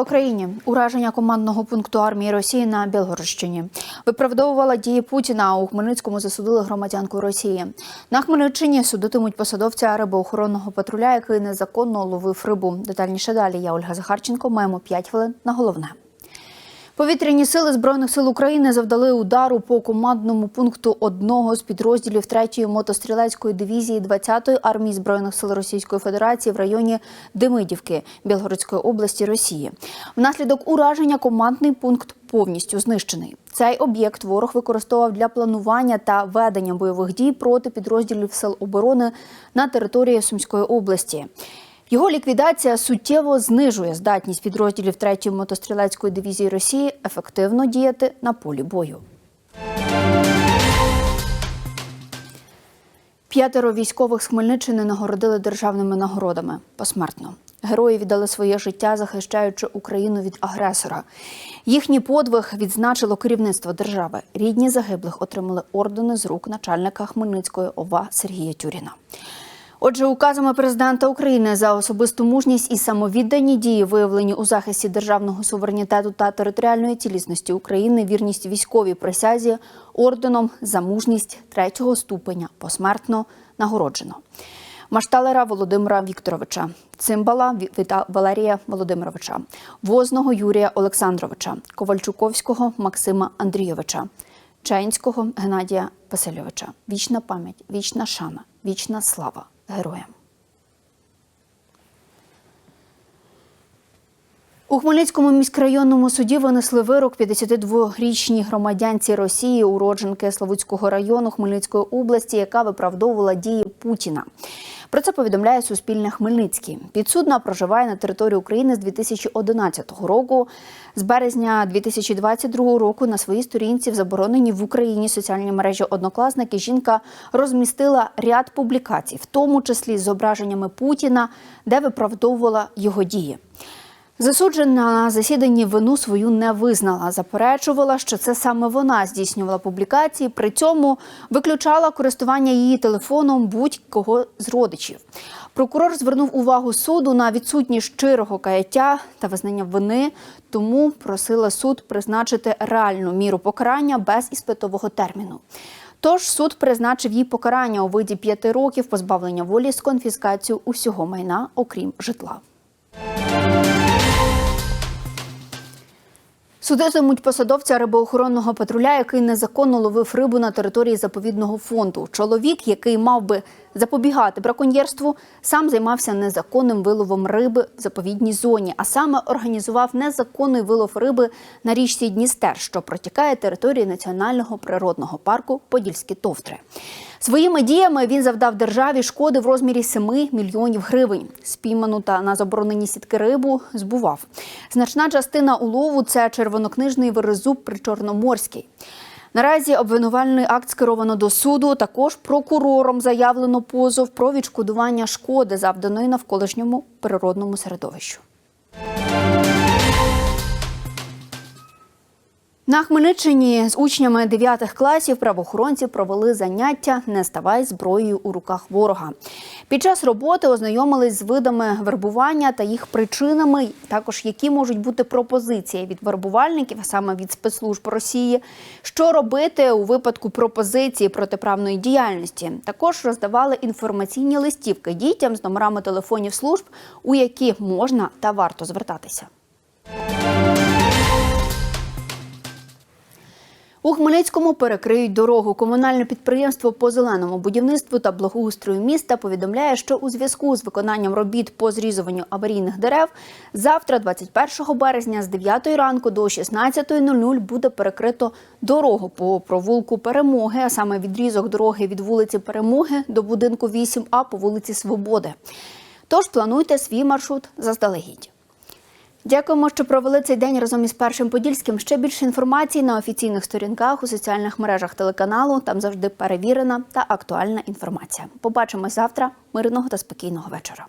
Україні ураження командного пункту армії Росії на Білгородщині виправдовувала дії Путіна. а У Хмельницькому засудили громадянку Росії. На Хмельниччині судитимуть посадовця рибоохоронного патруля, який незаконно ловив рибу. Детальніше далі. Я Ольга Захарченко. Маємо 5 хвилин на головне. Повітряні сили збройних сил України завдали удару по командному пункту одного з підрозділів 3-ї мотострілецької дивізії 20-ї армії збройних сил Російської Федерації в районі Демидівки Білгородської області Росії. Внаслідок ураження командний пункт повністю знищений. Цей об'єкт ворог використовував для планування та ведення бойових дій проти підрозділів сил оборони на території Сумської області. Його ліквідація суттєво знижує здатність підрозділів 3-ї мотострілецької дивізії Росії ефективно діяти на полі бою. П'ятеро військових з Хмельниччини нагородили державними нагородами посмертно. Герої віддали своє життя, захищаючи Україну від агресора. Їхній подвиг відзначило керівництво держави. Рідні загиблих отримали ордени з рук начальника Хмельницької ОВА Сергія Тюріна. Отже, указами президента України за особисту мужність і самовіддані дії, виявлені у захисті державного суверенітету та територіальної цілісності України, вірність військовій присязі орденом за мужність третього ступеня посмертно нагороджено. Машталера Володимира Вікторовича, цимбала Валерія Володимировича, возного Юрія Олександровича, Ковальчуковського Максима Андрійовича, Чаїнського Геннадія Васильовича. Вічна пам'ять, вічна шана, вічна слава героям. У Хмельницькому міськрайонному суді винесли вирок 52-річній громадянці Росії, уродженки Славутського району Хмельницької області, яка виправдовувала дії Путіна. Про це повідомляє Суспільне Хмельницький. Підсудна проживає на території України з 2011 року. З березня 2022 року на своїй сторінці в забороненій в Україні соціальній мережі однокласники жінка розмістила ряд публікацій, в тому числі з зображеннями Путіна, де виправдовувала його дії. Засуджена на засіданні вину свою не визнала, заперечувала, що це саме вона здійснювала публікації. При цьому виключала користування її телефоном будь-кого з родичів. Прокурор звернув увагу суду на відсутність щирого каяття та визнання вини, тому просила суд призначити реальну міру покарання без іспитового терміну. Тож суд призначив їй покарання у виді п'яти років позбавлення волі з конфіскацією усього майна, окрім житла. Судитимуть посадовця рибоохоронного патруля, який незаконно ловив рибу на території заповідного фонду. Чоловік, який мав би запобігати браконьєрству, сам займався незаконним виловом риби в заповідній зоні, а саме організував незаконний вилов риби на річці Дністер, що протікає території національного природного парку Подільські товтри. Своїми діями він завдав державі шкоди в розмірі 7 мільйонів гривень. Спійману та на заборонені сітки рибу збував. Значна частина улову це червонокнижний верезуб причорноморський. Наразі обвинувальний акт скеровано до суду. Також прокурором заявлено позов про відшкодування шкоди, завданої навколишньому природному середовищу. На Хмельниччині з учнями 9 класів правоохоронці провели заняття Не ставай зброєю у руках ворога. Під час роботи ознайомились з видами вербування та їх причинами, також які можуть бути пропозиції від вербувальників, а саме від спецслужб Росії, що робити у випадку пропозиції протиправної діяльності. Також роздавали інформаційні листівки дітям з номерами телефонів служб, у які можна та варто звертатися. У Хмельницькому перекриють дорогу. Комунальне підприємство по зеленому будівництву та благоустрою міста повідомляє, що у зв'язку з виконанням робіт по зрізуванню аварійних дерев завтра, 21 березня, з 9 ранку до 16.00 буде перекрито дорогу по провулку Перемоги, а саме відрізок дороги від вулиці Перемоги до будинку 8А по вулиці Свободи. Тож плануйте свій маршрут заздалегідь. Дякуємо, що провели цей день разом із першим подільським. Ще більше інформації на офіційних сторінках у соціальних мережах телеканалу. Там завжди перевірена та актуальна інформація. Побачимось завтра. Мирного та спокійного вечора.